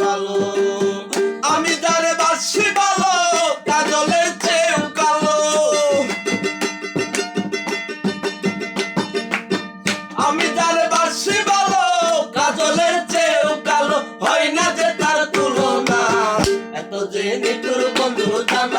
ভালো। আমি তার বাসি ভালো কাজলের চেয়েও কালো। আমি তার বাসি ভালো কাজলের চেয়েও কালো। হয় না যে তার তুলনা, এত যে নিটুর বন্ধু জান